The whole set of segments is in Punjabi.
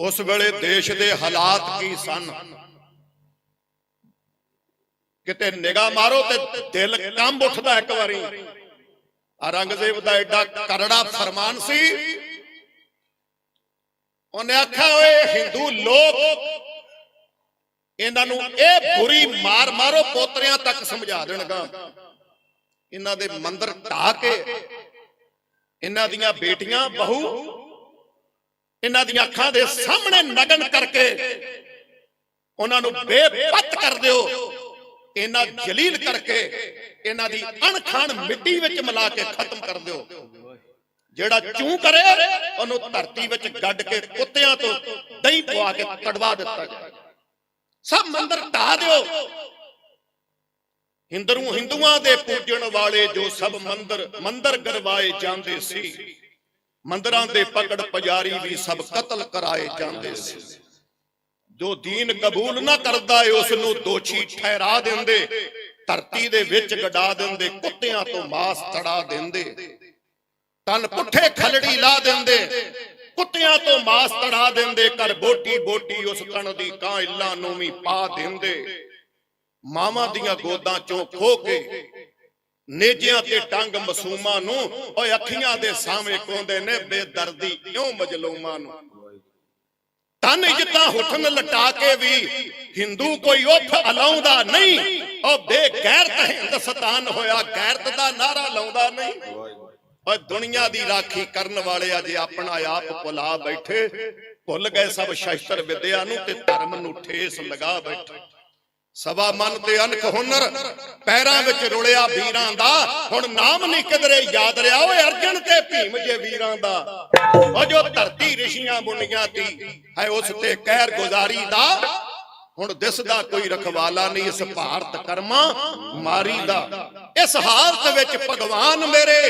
ਉਸ ਵੇਲੇ ਦੇਸ਼ ਦੇ ਹਾਲਾਤ ਕੀ ਸਨ? ਕਿਤੇ ਨਿਗਾਹ ਮਾਰੋ ਤੇ ਦਿਲ ਕੰਬ ਉੱਠਦਾ ਇੱਕ ਵਾਰੀ। ਔਰੰਗਜ਼ੇਬ ਦਾ ਐਡਾ ਕਰੜਾ ਫਰਮਾਨ ਸੀ। ਉਹਨੇ ਆਖਿਆ, ਓਏ ਹਿੰਦੂ ਲੋਕ, ਇਹਨਾਂ ਨੂੰ ਇਹ ਬੁਰੀ ਮਾਰ ਮਾਰੋ, ਪੋਤਰਿਆਂ ਤੱਕ ਸਮਝਾ ਦੇਣਗਾ। ਇਹਨਾਂ ਦੇ ਮੰਦਰ ਢਾ ਕੇ ਇਹਨਾਂ ਦੀਆਂ ਬੇਟੀਆਂ, ਬਹੂ ਇਹਨਾਂ ਦੀਆਂ ਅੱਖਾਂ ਦੇ ਸਾਹਮਣੇ ਨਗਨ ਕਰਕੇ ਉਹਨਾਂ ਨੂੰ ਬੇਪਤ ਕਰ ਦਿਓ। ਇਹਨਾਂ ਜਲੀਲ ਕਰਕੇ ਇਹਨਾਂ ਦੀ ਅਣਖਾਣ ਮਿੱਟੀ ਵਿੱਚ ਮਿਲਾ ਕੇ ਖਤਮ ਕਰ ਦਿਓ। ਜਿਹੜਾ ਚੂੰ ਕਰੇ, ਉਹਨੂੰ ਧਰਤੀ ਵਿੱਚ ਗੱਡ ਕੇ ਕੁੱਤਿਆਂ ਤੋਂ ਦਹੀਂ ਪਵਾ ਕੇ ਕੜਵਾ ਦਿੱਤਾ ਜਾਏ। ਸਭ ਮੰਦਰ ਢਾ ਦਿਓ। ਹਿੰਦਰੂ ਹਿੰਦੂਆਂ ਦੇ ਪੂਜਣ ਵਾਲੇ ਜੋ ਸਭ ਮੰਦਰ ਮੰਦਰ ਗਰਵਾਏ ਜਾਂਦੇ ਸੀ। ਮੰਦਰਾਂ ਦੇ ਪਕੜ ਪੁਜਾਰੀ ਵੀ ਸਭ ਕਤਲ ਕਰਾਏ ਜਾਂਦੇ ਸੀ। ਜੋ ਦੀਨ ਕਬੂਲ ਨਾ ਕਰਦਾ ਏ ਉਸ ਨੂੰ ਦੋਸ਼ੀ ਠਹਿਰਾ ਦਿੰਦੇ। ਧਰਤੀ ਦੇ ਵਿੱਚ ਗਡਾ ਦਿੰਦੇ, ਕੁੱਤਿਆਂ ਤੋਂ ਮਾਸ ਤੜਾ ਦਿੰਦੇ। ਤਨ ਪੁੱਠੇ ਖਲੜੀ ਲਾ ਦਿੰਦੇ, ਕੁੱਤਿਆਂ ਤੋਂ ਮਾਸ ਤੜਾ ਦਿੰਦੇ। ਕਰ ਬੋਟੀ ਬੋਟੀ ਉਸ ਕਣ ਦੀ ਕਾਂ ਇੱਲਾਂ ਨੂੰ ਵੀ ਪਾ ਦਿੰਦੇ। ਮਾਵਾਂ ਦੀਆਂ ਗੋਦਾਂ ਚੋਂ ਖੋ ਕੇ ਨੇਜਿਆਂ ਤੇ ਟੰਗ ਮਸੂਮਾਂ ਨੂੰ, ਓਏ ਅੱਖੀਆਂ ਦੇ ਸਾਹਮਣੇ ਕੋਂਦੇ ਨੇ ਬੇਦਰਦੀ, ਕਿਉਂ ਮਜਲੂਮਾਂ ਨੂੰ? ਤਨ ਇੱਜ਼ਤਾਂ ਹੁਠਨ ਲਟਾ ਕੇ ਵੀ ਹਿੰਦੂ ਕੋਈ ਉੱਠ ਅਲਾਉਂਦਾ ਨਹੀਂ ਉਹ ਬੇਗੈਰਤ ਹਿੰਦੁਸਤਾਨ ਹੋਇਆ, ਗੈਰਤ ਦਾ ਨਾਰਾ ਲਾਉਂਦਾ ਨਹੀਂ। ਓਏ ਦੁਨੀਆ ਦੀ ਰਾਖੀ ਕਰਨ ਵਾਲੇ ਅਜੇ ਆਪਣਾ ਆਪ ਭੁਲਾ ਬੈਠੇ, ਭੁੱਲ ਗਏ ਸਭ ਸ਼ਸਤਰ ਵਿਦਿਆ ਨੂੰ ਤੇ ਧਰਮ ਨੂੰ ਠੇਸ ਲਗਾ ਬੈਠੇ। ਸਵਾ ਮਨ ਤੇ ਅਨਖ ਹੁਨਰ, ਪੈਰਾਂ ਵਿੱਚ ਰੁਲਿਆ ਵੀਰਾਂ ਦਾ। ਹੁਣ ਨਾਮ ਨਹੀਂ ਕਿਧਰੇ ਯਾਦ ਰਿਹਾ, ਓਏ ਅਰਜਨ ਤੇ ਭੀਮ ਜੇ ਵੀਰਾਂ ਦਾ। ਉਹ ਜੋ ਧਰਤੀ ਰਿਸ਼ੀਆਂ ਬੁਣੀਆਂ ਤੀ ਹੈ, ਉਸ ਤੇ ਕਹਿਰ ਗੁਜ਼ਾਰੀ ਦਾ। ਹੁਣ ਦਿਸਦਾ ਕੋਈ ਰਖਵਾਲਾ ਨਹੀਂ ਇਸ ਭਾਰਤ ਕਰਮਾ, ਮਾਰੀ ਦਾ। ਇਸ ਹਾਲਤ ਵਿੱਚ ਭਗਵਾਨ ਮੇਰੇ,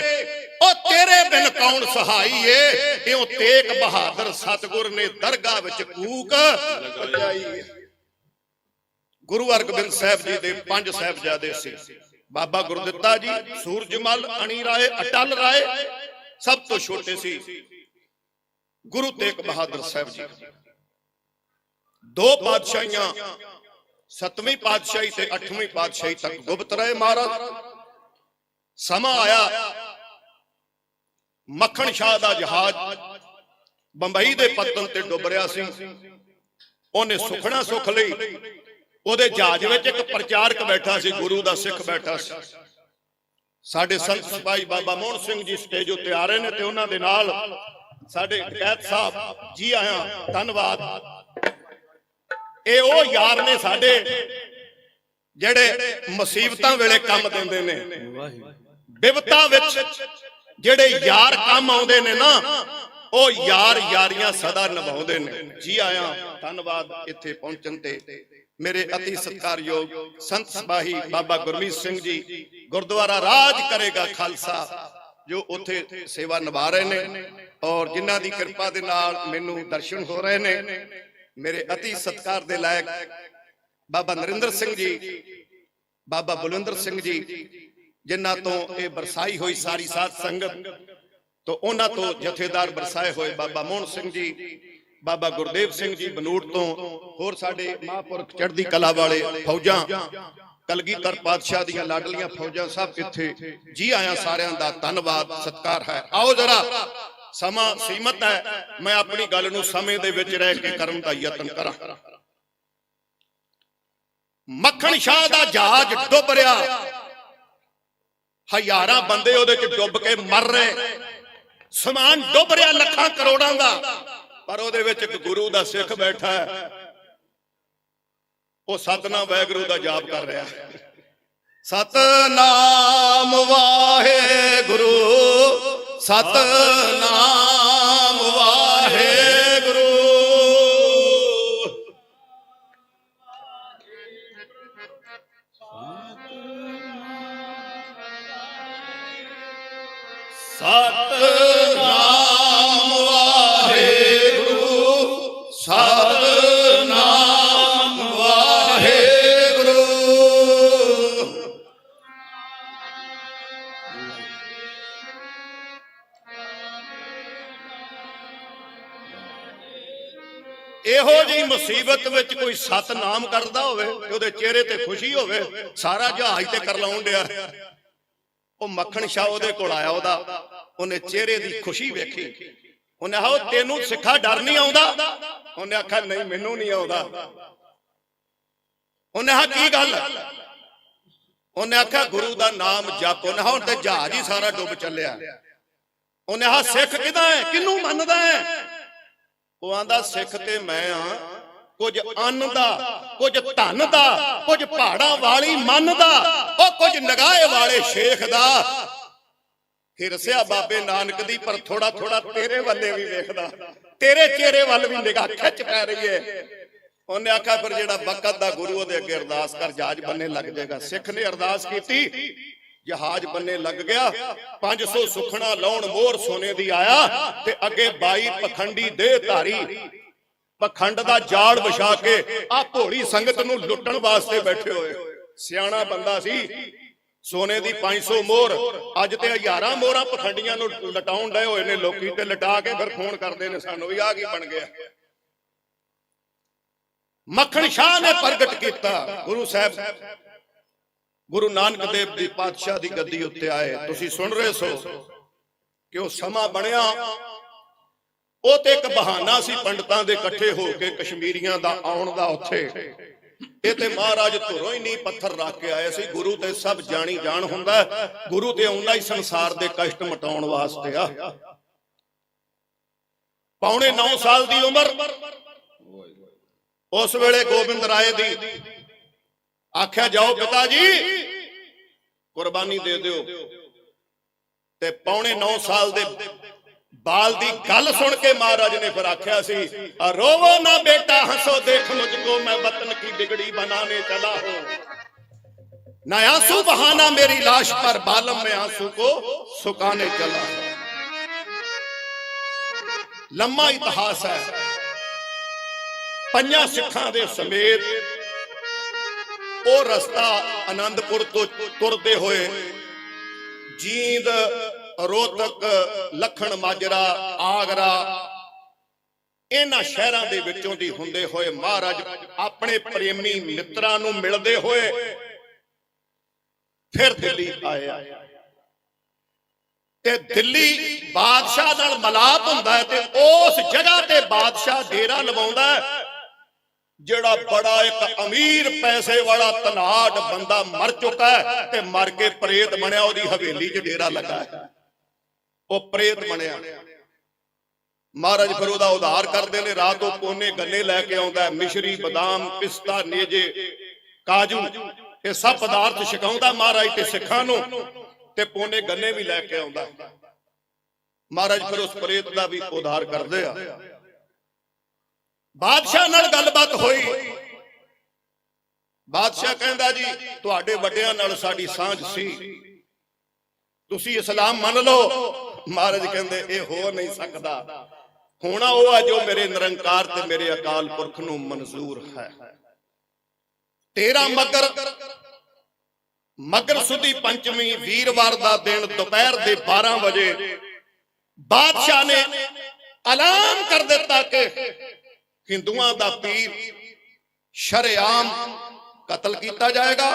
ਉਹ ਤੇਰੇ ਬਿਨ ਕੌਣ ਸਹਾਈ ਏ? ਇਉਂ ਤੇਗ ਬਹਾਦਰ ਸਤਗੁਰ ਨੇ ਦਰਗਾਹ ਵਿੱਚ ਕੂਕ ਵਜਾਈ ਗੁਰੂ ਅਰਗੋਬਿੰਦ ਸਾਹਿਬ ਜੀ ਦੇ ਪੰਜ ਸਾਹਿਬਜ਼ਾਦੇ ਸੀ। ਬਾਬਾ ਗੁਰਦਿੱਤਾ ਜੀ, ਸੂਰਜਮਲ ਅਣੀ ਰਾਏ ਅਟਲ ਰਾਏ, ਸਭ ਤੋਂ ਛੋਟੇ ਸੀ। ਗੁਰੂ ਤੇਗ ਬਹਾਦਰ ਸਾਹਿਬ ਜੀ। ਦੋ ਪਾਤਸ਼ਾਹੀਆਂ, ਸਤਵੀਂ ਪਾਤਸ਼ਾਹੀ ਤੇ ਅੱਠਵੀਂ ਪਾਤਸ਼ਾਹੀ ਤੱਕ ਗੁਪਤ ਰਹੇ ਮਹਾਰਾਜ। ਸਮਾਂ ਆਇਆ, ਮੱਖਣ ਸ਼ਾਹ ਦਾ ਜਹਾਜ਼ ਬੰਬਈ ਦੇ ਪੱਤਨ ਤੇ ਡੁੱਬ ਰਿਹਾ ਸੀ। ਉਹਨੇ ਸੁਖਣਾ ਸੁਖ ਲਈ ਉਹਦੇ ਜਹਾਜ਼ ਵਿੱਚ ਇੱਕ ਪ੍ਰਚਾਰਕ ਬੈਠਾ ਸੀ, ਗੁਰੂ ਦਾ ਸਿੱਖ ਬੈਠਾ ਸੀ। ਸਾਡੇ ਸੰਤ ਸਿਪਾਹੀ ਬਾਬਾ ਮੋਹਨ ਸਿੰਘ ਜੀ ਸਟੇਜ ਉੱਤੇ ਆ ਰਹੇ ਨੇ ਤੇ ਉਹਨਾਂ ਦੇ ਨਾਲ ਸਾਡੇ ਕੈਦ ਸਾਹਿਬ ਜੀ ਆਇਆਂ, ਧੰਨਵਾਦ। ਇਹ ਉਹ ਯਾਰ ਨੇ ਸਾਡੇ ਜਿਹੜੇ ਮੁਸੀਬਤਾਂ ਵੇਲੇ ਕੰਮ ਦਿੰਦੇ ਨੇ। ਵਿਵਤਾ ਵਿੱਚ ਜਿਹੜੇ ਯਾਰ ਕੰਮ ਆਉਂਦੇ ਨੇ ਨਾ, ਉਹ ਯਾਰ ਯਾਰੀਆਂ ਸਦਾ ਨਿਭਾਉਂਦੇ ਨੇ। ਜੀ ਆਇਆਂ, ਧੰਨਵਾਦ ਇੱਥੇ ਪਹੁੰਚਣ ਤੇ। ਮੇਰੇ ਅਤੀ ਸਤਿਕਾਰਯੋਗ ਸੰਤ ਸਬਾਹੀ ਬਾਬਾ ਗੁਰਮੀਤ ਸਿੰਘ ਜੀ ਗੁਰਦੁਆਰਾ ਰਾਜ ਕਰੇਗਾ ਖਾਲਸਾ ਜੋ ਉੱਥੇ ਸੇਵਾ ਨਿਭਾ ਰਹੇ ਨੇ ਔਰ ਜਿਨ੍ਹਾਂ ਦੀ ਕਿਰਪਾ ਦੇ ਨਾਲ ਮੈਨੂੰ ਦਰਸ਼ਨ ਹੋ ਰਹੇ ਨੇ ਮੇਰੇ ਅਤੀ ਸਤਿਕਾਰ ਦੇ ਲਾਇਕ ਬਾਬਾ ਨਰਿੰਦਰ ਸਿੰਘ ਜੀ ਬਾਬਾ ਬਲਵਿੰਦਰ ਸਿੰਘ ਜੀ ਜਿਨ੍ਹਾਂ ਤੋਂ ਇਹ ਬਰਸਾਈ ਹੋਈ ਸਾਰੀ ਸਾਧ ਸੰਗਤ ਤੋਂ ਉਹਨਾਂ ਤੋਂ ਜਥੇਦਾਰ ਬਰਸਾਏ ਹੋਏ ਬਾਬਾ ਮੋਹਨ ਸਿੰਘ ਜੀ ਬਾਬਾ ਗੁਰਦੇਵ ਸਿੰਘ ਜੀ ਬਨੂੜ ਤੋਂ ਹੋਰ ਸਾਡੇ ਮਹਾਂਪੁਰਖ ਚੜ੍ਹਦੀ ਕਲਾ ਵਾਲੇ ਫੌਜਾਂ ਕਲਗੀਧਰ ਪਾਤਸ਼ਾਹ ਦੀਆਂ ਲਾਡਲੀਆਂ ਫੌਜਾਂ ਸਭ ਇੱਥੇ ਜੀ ਆਇਆਂ ਸਾਰਿਆਂ ਦਾ ਧੰਨਵਾਦ ਸਤਿਕਾਰ ਹੈ। ਆਓ ਜਰਾ ਸਮਾਂ ਸੀਮਤ ਹੈ। ਮੈਂ ਆਪਣੀ ਗੱਲ ਨੂੰ ਸਮੇਂ ਦੇ ਵਿੱਚ ਰਹਿ ਕੇ ਕਰਨ ਦਾ ਯਤਨ ਕਰਾਂ। ਮੱਖਣ ਸ਼ਾਹ ਦਾ ਜਹਾਜ਼ ਡੁੱਬ ਰਿਹਾ। ਹਜ਼ਾਰਾਂ ਬੰਦੇ ਉਹਦੇ ਚ ਡੁੱਬ ਕੇ ਮਰ ਰਹੇ। ਸਮਾਨ ਡੁੱਬ ਰਿਹਾ ਲੱਖਾਂ ਕਰੋੜਾਂ ਦਾ। ਪਰ ਉਹਦੇ ਵਿੱਚ ਇੱਕ ਗੁਰੂ ਦਾ ਸਿੱਖ ਬੈਠਾ ਹੈ। ਉਹ ਸਤਨਾਮ ਵੈਗੁਰੂ ਦਾ ਜਾਪ ਕਰ ਰਿਹਾ ਹੈ। ਸਤਨਾਮ ਵਾਹਿਗੁਰੂ, ਸਤਨਾਮ ਇਹੋ ਜਿਹੀ ਮੁਸੀਬਤ ਵਿੱਚ ਕੋਈ ਸਤਨਾਮ ਕਰਦਾ ਹੋਵੇ ਤੇ ਉਹਦੇ ਚਿਹਰੇ ਤੇ ਖੁਸ਼ੀ ਹੋਵੇ, ਸਾਰਾ ਜਹਾਜ਼ ਤੇ ਕਰ ਡਿਆ। ਉਹ ਮੱਖਣ ਸ਼ਾਹ ਉਹਦੇ ਕੋਲ ਆਇਆ ਉਹਦਾ, ਉਹਨੇ ਚਿਹਰੇ ਦੀ ਖੁਸ਼ੀ ਵੇਖੀ। ਉਹਨੇ ਆਹੋ ਤੈਨੂੰ ਸਿੱਖਾ ਡਰ ਨਹੀਂ ਆਉਂਦਾ? ਉਹਨੇ ਆਖਿਆ, ਨਹੀਂ, ਮੈਨੂੰ ਨਹੀਂ ਆਉਂਦਾ। ਉਹਨੇ ਆਹ ਕੀ ਗੱਲ? ਉਹਨੇ ਆਖਿਆ, ਗੁਰੂ ਦਾ ਨਾਮ ਜਪ। ਉਹਨੇ ਹੁਣ ਤੇ ਜਹਾਜ਼ ਹੀ ਸਾਰਾ ਡੁੱਬ ਚੱਲਿਆ। ਉਹਨੇ ਆਹ ਸਿੱਖ ਕਿਦਾਂ ਹੈ? ਕਿਹਨੂੰ ਮੰਨਦਾ ਹੈ? ਉਹ ਆਂਦਾ ਸਿੱਖ ਤੇ ਮੈਂ ਆ। ਕੁਝ ਅੰਨ ਦਾ, ਕੁਝ ਧਨ ਦਾ, ਕੁਝ ਪਹਾੜਾਂ ਵਾਲੀ ਮਨ ਦਾ, ਉਹ ਕੁਝ ਨਗਾਏ ਵਾਲੇ ਸ਼ੇਖ ਦਾ। ਫਿਰ ਸਿਆ ਬਾਬੇ ਨਾਨਕ ਦੀ, ਪਰ ਥੋੜਾ ਥੋੜਾ ਤੇਰੇ ਵੱਲੇ ਵੀ ਵੇਖਦਾ। ਤੇਰੇ ਚਿਹਰੇ ਵੱਲ ਵੀ ਨਿਗਾਹ ਖਿੱਚ ਪੈ ਰਹੀ ਹੈ ਉਹਨੇ ਆਖਿਆ, ਫਿਰ ਜਿਹੜਾ ਬਕਤ ਦਾ ਗੁਰੂ ਉਹਦੇ ਅੱਗੇ ਅਰਦਾਸ ਕਰ, ਜਾਜ ਬੰਨੇ ਲੱਗ ਜਾਏਗਾ। ਸਿੱਖ ਨੇ ਅਰਦਾਸ ਕੀਤੀ। ਜਹਾਜ਼ ਬੰਨੇ ਲੱਗ ਗਿਆ 500 ਸੁਖਣਾ ਲਾਉਣ ਮੋਹਰ ਸੋਨੇ ਦੀ ਆਇਆ ਤੇ ਅੱਗੇ 22 ਪਖੰਡੀ ਦੇਹ ਧਾਰੀ। ਪਖੰਡ ਦਾ ਜਾਲ ਵਿਛਾ ਕੇ ਆ ਭੋਲੀ ਸੰਗਤ ਨੂੰ ਲੁੱਟਣ ਵਾਸਤੇ ਬੈਠੇ ਹੋਏ। ਸਿਆਣਾ ਬੰਦਾ ਸੀ। ਸੋਨੇ ਦੀ 500 ਮੋਹਰ, ਅੱਜ ਤੇ ਹਜ਼ਾਰਾਂ ਮੋਹਰਾਂ ਪਖੰਡੀਆਂ ਨੂੰ ਲਟਾਉਣ ਲਏ ਹੋਏ ਨੇ ਲੋਕੀ ਤੇ ਲਟਾ ਕੇ ਫਿਰ ਫੋਨ ਕਰਦੇ ਨੇ ਸਾਨੂੰ ਵੀ ਆ ਕੀ ਬਣ ਗਿਆ। ਮੱਖਣ ਸ਼ਾਹ ਨੇ ਪ੍ਰਗਟ ਕੀਤਾ। ਗੁਰੂ ਸਾਹਿਬ ਗੁਰੂ ਨਾਨਕ ਦੇਵ ਦੀ ਪਾਤਸ਼ਾਹ ਦੀ ਗੱਦੀ ਉੱਤੇ ਆਏ। ਤੁਸੀਂ ਸੁਣ ਰਹੇ ਸੋ ਕਿ ਉਹ ਸਮਾਂ ਬਣਿਆ। ਉਹ ਤੇ ਇੱਕ ਬਹਾਨਾ ਸੀ ਪੰਡਤਾਂ ਦੇ ਇਕੱਠੇ ਹੋ ਕੇ ਕਸ਼ਮੀਰੀਆਂ ਦਾ ਆਉਣ ਦਾ ਉੱਥੇ। ਇਹ ਤੇ ਮਹਾਰਾਜ ਧੁਰੋਂ ਹੀ ਨਹੀਂ ਪੱਥਰ ਰੱਖ ਕੇ ਆਏ ਸੀ। ਗੁਰੂ ਤੇ ਸਭ ਜਾਣੀ ਜਾਣ ਹੁੰਦਾ ਗੁਰੂ ਤੇ ਆਉਣਾ ਹੀ ਸੰਸਾਰ ਦੇ ਕਸ਼ਟ ਮਟਾਉਣ ਵਾਸਤੇ ਆ। ਪੌਣੇ 9 ਸਾਲ ਦੀ ਉਮਰ। ਉਸ ਵੇਲੇ ਗੋਬਿੰਦ ਰਾਏ ਦੀ ਆਖਿਆ ਜਾਓ ਪਿਤਾ ਜੀ ਕੁਰਬਾਨੀ ਦੇ ਦਿਓ ਤੇ ਪੌਣੇ 9 ਸਾਲ ਦੇ ਬਾਲ ਦੀ ਗੱਲ ਸੁਣ ਕੇ ਮਹਾਰਾਜ ਨੇ ਫਿਰ ਆਖਿਆ ਸੀ "ਆ ਰੋਵੋ ਨਾ ਬੇਟਾ ਹੰਸੋ ਦੇਖ ਮੁਝ ਕੋ ਮੈਂ ਵਤਨ ਕੀ ਬਿਗੜੀ बनाने चला हूं ना आंसू बहाना मेरी लाश पर बालम में आंसू को सुखाने चला ਲੰਮਾ ਇਤਿਹਾਸ ਹੈ ਪੰਜਾਂ ਸਿੱਖਾਂ ਦੇ ਸਮੇਤ ਉਹ ਰਸਤਾ ਆਨੰਦਪੁਰ ਤੋਂ ਤੁਰਦੇ ਹੋਏ। ਜੀਂਦ, ਰੋਹਤਕ, ਲਖਣ, ਮਾਜਰਾ, ਆਗਰਾ, ਇਹਨਾਂ ਸ਼ਹਿਰਾਂ ਦੇ ਵਿੱਚੋਂ ਦੀ ਹੁੰਦੇ ਹੋਏ ਮਹਾਰਾਜ ਆਪਣੇ ਪ੍ਰੇਮੀ ਮਿੱਤਰਾਂ ਨੂੰ ਮਿਲਦੇ ਹੋਏ ਫਿਰ ਦਿੱਲੀ ਆਏ। ਤੇ ਦਿੱਲੀ ਬਾਦਸ਼ਾਹ ਨਾਲ ਮਲਾਪ ਹੁੰਦਾ ਹੈ ਤੇ ਉਸ ਜਗ੍ਹਾ ਤੇ ਬਾਦਸ਼ਾਹ ਡੇਰਾ ਲਵਾਉਂਦਾ ਹੈ। ਜਿਹੜਾ ਬੜਾ ਇੱਕ ਅਮੀਰ ਪੈਸੇ ਵਾਲਾ ਤਨਾੜ ਬੰਦਾ ਮਰ ਚੁੱਕਾ ਹੈ ਤੇ ਮਰ ਕੇ ਪ੍ਰੇਤ ਬਣਿਆ, ਉਹਦੀ ਹਵੇਲੀ 'ਚ ਡੇਰਾ ਲੱਗਾ ਹੈ। ਉਹ ਪ੍ਰੇਤ ਬਣਿਆ। ਮਹਾਰਾਜ ਫਿਰ ਉਹਦਾ ਉਧਾਰ ਕਰਦੇ ਨੇ, ਰਾਤ ਉਹ ਕੋਨੇ ਗੰਨੇ ਲੈ ਕੇ ਆਉਂਦਾ ਹੈ, ਮਿਸ਼ਰੀ, ਬਦਾਮ, ਪਿਸਤਾ, ਨੇਜੇ, ਕਾਜੂ, ਇਹ ਸਭ ਪਦਾਰਥ ਛਕਾਉਂਦਾ ਮਹਾਰਾਜ ਤੇ ਸਿੱਖਾਂ ਨੂੰ ਤੇ ਪੋਨੇ ਗੰਨੇ ਵੀ ਲੈ ਕੇ ਆਉਂਦਾ ਮਹਾਰਾਜ ਫਿਰ ਉਸ ਪ੍ਰੇਤ ਦਾ ਵੀ ਉਧਾਰ ਕਰਦੇ ਆ। ਬਾਦਸ਼ਾਹ ਨਾਲ ਗੱਲਬਾਤ ਹੋਈ। ਬਾਦਸ਼ਾਹ ਕਹਿੰਦਾ ਜੀ, ਤੁਹਾਡੇ ਵੱਡਿਆਂ ਨਾਲ ਸਾਡੀ ਸਾਂਝ ਸੀ। ਤੁਸੀਂ ਇਸਲਾਮ ਮੰਨ ਲਓ। ਮਹਾਰਾਜ ਕਹਿੰਦੇ, ਇਹ ਹੋ ਨਹੀਂ ਸਕਦਾ। ਹੋਣਾ ਉਹ ਆ ਜੋ ਮੇਰੇ ਨਿਰੰਕਾਰ ਤੇ ਮੇਰੇ ਅਕਾਲ ਪੁਰਖ ਨੂੰ ਮਨਜ਼ੂਰ ਹੈ। ਤੇਰਾ ਮਗਰ ਮਗਰ ਸੁਦੀ ਪੰਚਮੀ ਵੀਰਵਾਰ ਦਾ ਦਿਨ ਦੁਪਹਿਰ ਦੇ 12 ਵਜੇ ਬਾਦਸ਼ਾਹ ਨੇ ਐਲਾਨ ਕਰ ਦਿੱਤਾ ਕਿ ਹਿੰਦੂਆਂ ਦਾ ਪੀਰ ਸ਼ਰੇਆਮ ਕਤਲ ਕੀਤਾ ਜਾਏਗਾ।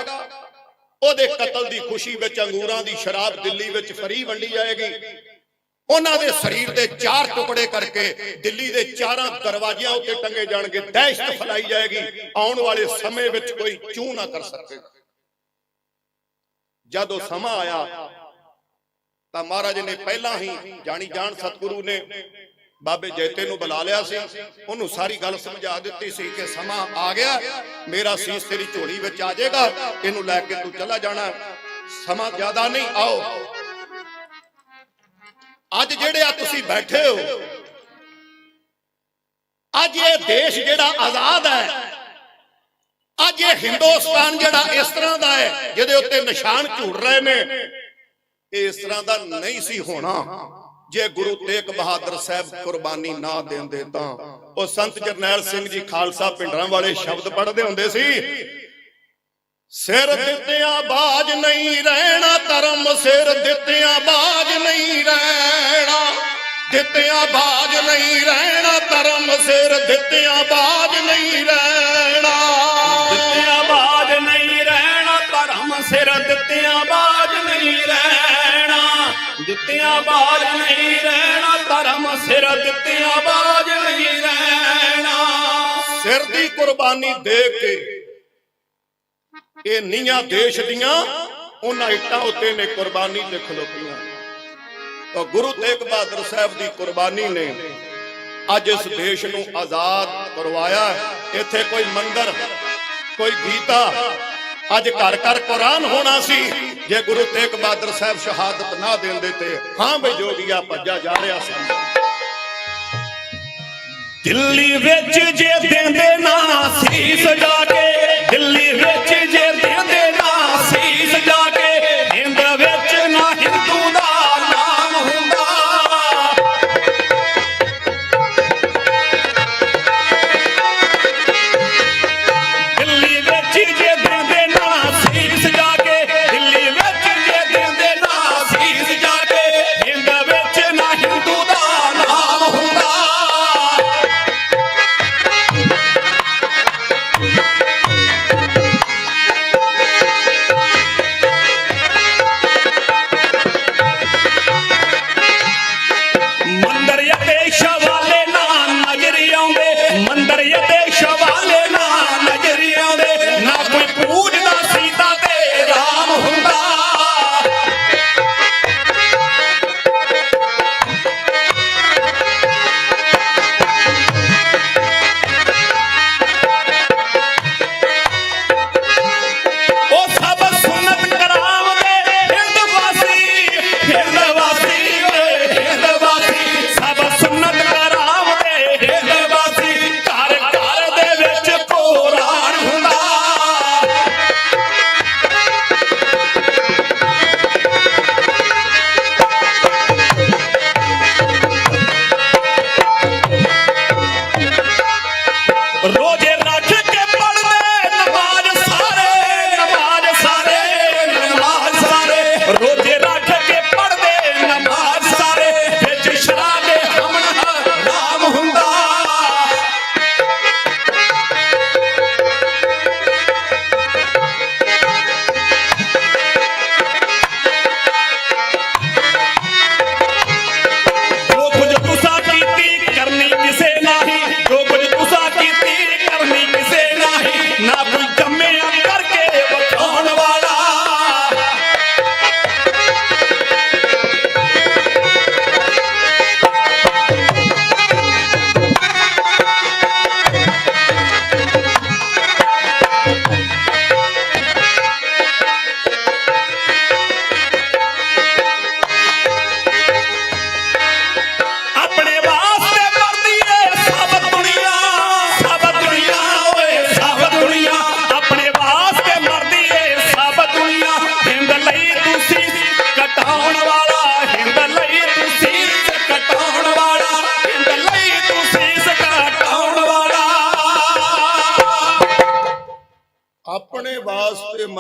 ਉਹਦੇ ਕਤਲ ਦੀ ਖੁਸ਼ੀ ਵਿੱਚ ਅੰਗੂਰਾਂ ਦੀ ਸ਼ਰਾਬ ਦਿੱਲੀ ਵਿੱਚ ਫਰੀ ਵੰਡੀ ਜਾਏਗੀ। ਉਹਨਾਂ ਦੇ ਸਰੀਰ ਦੇ ਚਾਰ ਟੁਕੜੇ ਕਰਕੇ ਦਿੱਲੀ ਦੇ ਚਾਰਾਂ ਦਰਵਾਜ਼ਿਆਂ ਉੱਤੇ ਟੰਗੇ ਜਾਣਗੇ, ਦਹਿਸ਼ਤ ਫੈਲਾਈ ਜਾਏਗੀ। ਆਉਣ ਵਾਲੇ ਸਮੇਂ ਵਿੱਚ ਕੋਈ ਚੂੰ ਨਾ ਕਰ ਸਕੇਗਾ ਜਦੋਂ ਸਮਾਂ ਆਇਆ ਤਾਂ ਮਹਾਰਾਜ ਨੇ ਪਹਿਲਾਂ ਹੀ ਜਾਣੀ ਜਾਣ ਸਤਿਗੁਰੂ ਨੇ ਬਾਬੇ ਜੈਤੇ ਨੂੰ ਬੁਲਾ ਲਿਆ ਸੀ। ਉਹਨੂੰ ਸਾਰੀ ਗੱਲ ਸਮਝਾ ਦਿੱਤੀ ਸੀ ਕਿ ਸਮਾਂ ਆ ਗਿਆ, ਮੇਰਾ ਸੀਸ ਤੇਰੀ ਝੋਲੀ ਵਿੱਚ ਆ ਜਾਏਗਾ, ਇਹਨੂੰ ਲੈ ਕੇ ਤੂੰ ਚਲਾ ਜਾਣਾ। ਸਮਾਂ ਜ਼ਿਆਦਾ ਨਹੀਂ, ਆਓ। ਅੱਜ ਜਿਹੜੇ ਆ ਤੁਸੀਂ ਬੈਠੇ ਹੋ, ਅੱਜ ਇਹ ਦੇਸ਼ ਜਿਹੜਾ ਆਜ਼ਾਦ ਹੈ, ਅੱਜ ਇਹ ਹਿੰਦੁਸਤਾਨ ਜਿਹੜਾ ਇਸ ਤਰ੍ਹਾਂ ਦਾ ਹੈ, ਜਿਹਦੇ ਉੱਤੇ ਨਿਸ਼ਾਨ ਝੂੜ ਰਹੇ ਨੇ, ਇਹ ਇਸ ਤਰ੍ਹਾਂ ਦਾ ਨਹੀਂ ਸੀ ਹੋਣਾ। ਜੇ ਗੁਰੂ ਤੇਗ ਬਹਾਦਰ ਸਾਹਿਬ ਕੁਰਬਾਨੀ ਨਾ ਦਿੰਦੇ ਤਾਂ ਉਹ ਸੰਤ ਜਰਨੈਲ ਸਿੰਘ ਜੀ ਖਾਲਸਾ ਪਿੰਡਰਾਂ ਵਾਲੇ ਸ਼ਬਦ ਪੜ੍ਹਦੇ ਹੁੰਦੇ ਸੀ, ਸਿਰ ਦਿੱਤਿਆਂ ਬਾਜ ਨਹੀਂ ਰਹਿਣਾ, ਧਰਮ ਸਿਰ ਦਿੱਤਿਆਂ ਬਾਜ ਨਹੀਂ ਰਹਿਣਾ। ਦਿੱਤਿਆਂ ਬਾਜ ਨਹੀਂ ਰਹਿਣਾ, ਧਰਮ ਸਿਰ ਦਿੱਤਿਆਂ ਬਾਜ ਨਹੀਂ ਰਹਿਣਾ। ਦਿੱਤਿਆਂ ਬਾਜ ਨਹੀਂ ਰਹਿਣਾ, ਧਰਮ ਸਿਰ ਦਿੱਤਿਆਂ ਬਾਜ ਨਹੀਂ ਰਹਿਣਾ। ਸਿਰ ਦੀ ਕੁਰਬਾਨੀ ਦੇ ਕੇ ਇਹ ਨੀਆਂ ਦੇਸ਼ ਦੀਆਂ ਉਹਨਾਂ ਇੱਟਾਂ ਉੱਤੇ ਨੇ ਕੁਰਬਾਨੀ ਤੇ ਖਲੋਤੀਆਂ ਤਾਂ ਗੁਰੂ ਤੇਗ ਬਹਾਦਰ ਸਾਹਿਬ ਦੀ ਕੁਰਬਾਨੀ ਨੇ ਅੱਜ ਇਸ ਦੇਸ਼ ਨੂੰ ਆਜ਼ਾਦ ਕਰਵਾਇਆ ਇੱਥੇ ਕੋਈ ਮੰਦਰ, ਕੋਈ ਗੀਤਾ ਅੱਜ ਘਰ ਘਰ ਕੁਰਾਨ ਹੋਣਾ ਸੀ। ਜੇ ਗੁਰੂ ਤੇਗ ਬਹਾਦਰ ਸਾਹਿਬ ਸ਼ਹਾਦਤ ਨਾ ਦਿੰਦੇ ਤੇ ਹਾਂ ਬਈ ਜੋਗੀਆ ਭੱਜਾ ਜਾ ਰਿਹਾ ਸੀ। ਦਿੱਲੀ ਵਿੱਚ ਜੇ ਦਿੰਦੇ ਨਾ ਸੀਸ ਜਾ ਕੇ, ਦਿੱਲੀ ਵਿੱਚ ਜੇ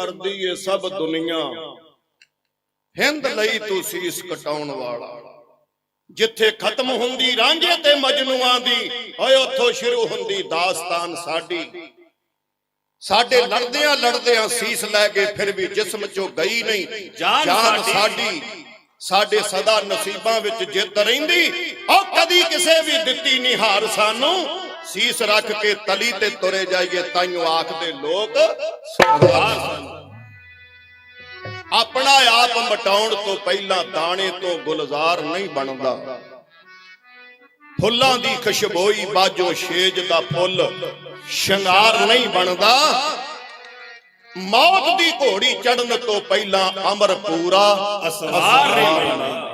ਮਰਦੀ ਏ ਸਭ ਦੁਨੀਆ। ਹਿੰਦ ਲਈ ਤੂੰ ਸੀਸ ਕਟਾਉਣ ਵਾਲਾ। ਜਿੱਥੇ ਖਤਮ ਹੁੰਦੀ ਰਾਂਝੇ ਤੇ ਮਜਨੂਆਂ ਦੀ ਓਏ ਉੱਥੋਂ ਸ਼ੁਰੂ ਹੁੰਦੀ ਦਾਸਤਾਨ ਸਾਡੀ। ਸਾਡੇ ਲੜਦਿਆਂ ਲੜਦਿਆਂ ਸੀਸ ਲੈ ਕੇ ਫਿਰ ਵੀ ਜਿਸਮ ਚੋਂ ਗਈ ਨਹੀਂ। ਜਾਨ ਸਾਡੀ। ਸਾਡੀ। ਸਦਾ ਨਸੀਬਾਂ ਵਿੱਚ ਜਿੱਤ ਰਹਿੰਦੀ। ਉਹ ਕਦੀ ਕਿਸੇ ਵੀ ਦਿੱਤੀ ਨਹੀਂ ਹਾਰ ਸਾਨੂੰ। ਸੀਸ ਰੱਖ ਕੇ ਤਲੀ ਤੇ ਤੁਰੇ ਜਾਈਏ ਤਾਈਓ ਆਖਦੇ ਲੋਕ ਸਰਦਾਰ ਸਾਨੂੰ। ਆਪਣਾ ਆਪ ਮਟਾਉਣ ਤੋਂ ਪਹਿਲਾਂ ਦਾਣੇ ਤੋਂ ਗੁਲਜ਼ਾਰ ਨਹੀਂ ਬਣਦਾ। ਫੁੱਲਾਂ ਦੀ ਖੁਸ਼ਬੋਈ ਬਾਜੋ ਸ਼ੇਜ ਦਾ ਫੁੱਲ ਸ਼ਿੰਗਾਰ ਨਹੀਂ ਬਣਦਾ। ਮੌਤ ਦੀ ਘੋੜੀ ਚੜਨ ਤੋਂ ਪਹਿਲਾਂ ਅਮਰ ਪੂਰਾ ਅਸਵਾਰ ਨਹੀਂ ਬਣਦਾ।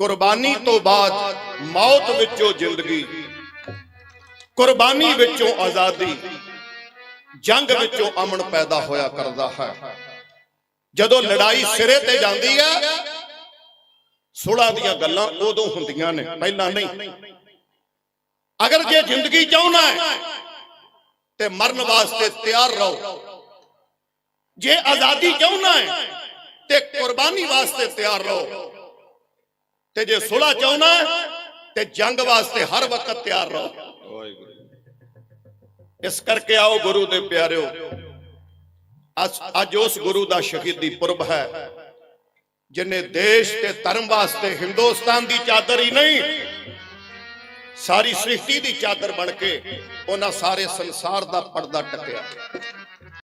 ਕੁਰਬਾਨੀ ਤੋਂ ਬਾਅਦ ਮੌਤ ਵਿੱਚੋਂ ਜ਼ਿੰਦਗੀ, ਕੁਰਬਾਨੀ ਵਿੱਚੋਂ ਆਜ਼ਾਦੀ, ਜੰਗ ਵਿੱਚੋਂ ਅਮਨ ਪੈਦਾ ਹੋਇਆ ਕਰਦਾ ਹੈ। ਜਦੋਂ ਲੜਾਈ ਸਿਰੇ ਤੇ ਜਾਂਦੀ ਹੈ ਸੁਲਾ ਦੀਆਂ ਗੱਲਾਂ ਉਦੋਂ ਹੁੰਦੀਆਂ ਨੇ ਪਹਿਲਾਂ ਨਹੀਂ। ਅਗਰ ਜੇ ਜ਼ਿੰਦਗੀ ਚਾਹੁੰਦਾ ਹੈ ਤੇ ਮਰਨ ਵਾਸਤੇ ਤਿਆਰ ਰਹੋ। ਜੇ ਆਜ਼ਾਦੀ ਚਾਹੁੰਦਾ ਹੈ ਤੇ ਕੁਰਬਾਨੀ ਵਾਸਤੇ ਤਿਆਰ ਰਹੋ। ਤੇ ਜੇ ਸੁਲਾ ਚਾਹੁੰਦਾ ਤੇ ਜੰਗ ਵਾਸਤੇ ਹਰ ਵਕਤ ਤਿਆਰ ਰਹੋ। ਇਸ ਕਰਕੇ ਆਓ ਗੁਰੂ ਦੇ ਪਿਆਰਿਓ। ਅੱਜ ਉਸ ਗੁਰੂ ਦਾ ਸ਼ਹੀਦੀ ਪੁਰਬ ਹੈ, ਜਿਨੇ ਦੇਸ਼ ਤੇ ਧਰਮ ਵਾਸਤੇ ਹਿੰਦੁਸਤਾਨ ਦੀ ਚਾਦਰ ਹੀ ਨਹੀਂ, ਸਾਰੀ ਸ੍ਰਿਸ਼ਟੀ ਦੀ ਚਾਦਰ ਬਣ ਕੇ ਉਹਨਾਂ ਸਾਰੇ ਸੰਸਾਰ ਦਾ ਪਰਦਾ ਟੱਕਿਆ।